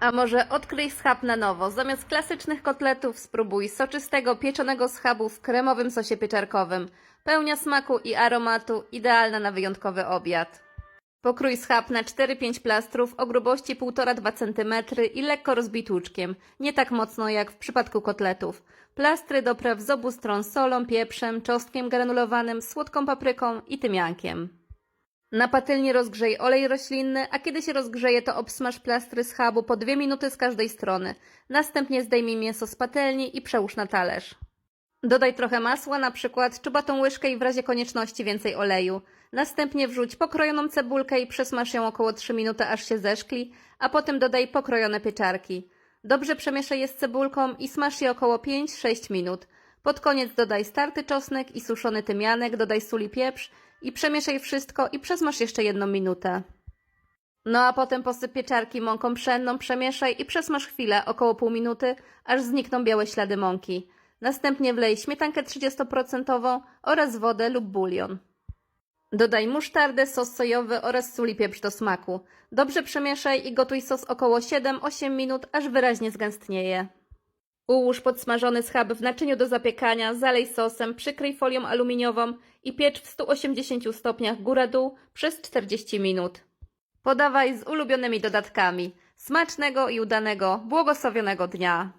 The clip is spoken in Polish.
A może odkryj schab na nowo. Zamiast klasycznych kotletów spróbuj soczystego pieczonego schabu w kremowym sosie pieczarkowym. Pełnia smaku i aromatu, idealna na wyjątkowy obiad. Pokrój schab na 4-5 plastrów o grubości 1,5-2 cm i lekko rozbij tłuczkiem, nie tak mocno jak w przypadku kotletów. Plastry dopraw z obu stron solą, pieprzem, czosnkiem granulowanym, słodką papryką i tymiankiem. Na patelni rozgrzej olej roślinny, a kiedy się rozgrzeje, to obsmaż plastry schabu po 2 minuty z każdej strony. Następnie zdejmij mięso z patelni i przełóż na talerz. Dodaj trochę masła, na przykład czubatą łyżkę i w razie konieczności więcej oleju. Następnie wrzuć pokrojoną cebulkę i przesmaż ją około 3 minuty, aż się zeszkli, a potem dodaj pokrojone pieczarki. Dobrze przemieszaj je z cebulką i smaż je około 5-6 minut. Pod koniec dodaj starty czosnek i suszony tymianek, dodaj sól i pieprz i przemieszaj wszystko i przesmaż jeszcze jedną minutę. No a potem posyp pieczarki mąką pszenną, przemieszaj i przesmaż chwilę, około pół minuty, aż znikną białe ślady mąki. Następnie wlej śmietankę 30% oraz wodę lub bulion. Dodaj musztardę, sos sojowy oraz sól i pieprz do smaku. Dobrze przemieszaj i gotuj sos około 7-8 minut, aż wyraźnie zgęstnieje. Ułóż podsmażony schab w naczyniu do zapiekania, zalej sosem, przykryj folią aluminiową i piecz w 180 stopniach góra-dół przez 40 minut. Podawaj z ulubionymi dodatkami. Smacznego i udanego, błogosławionego dnia!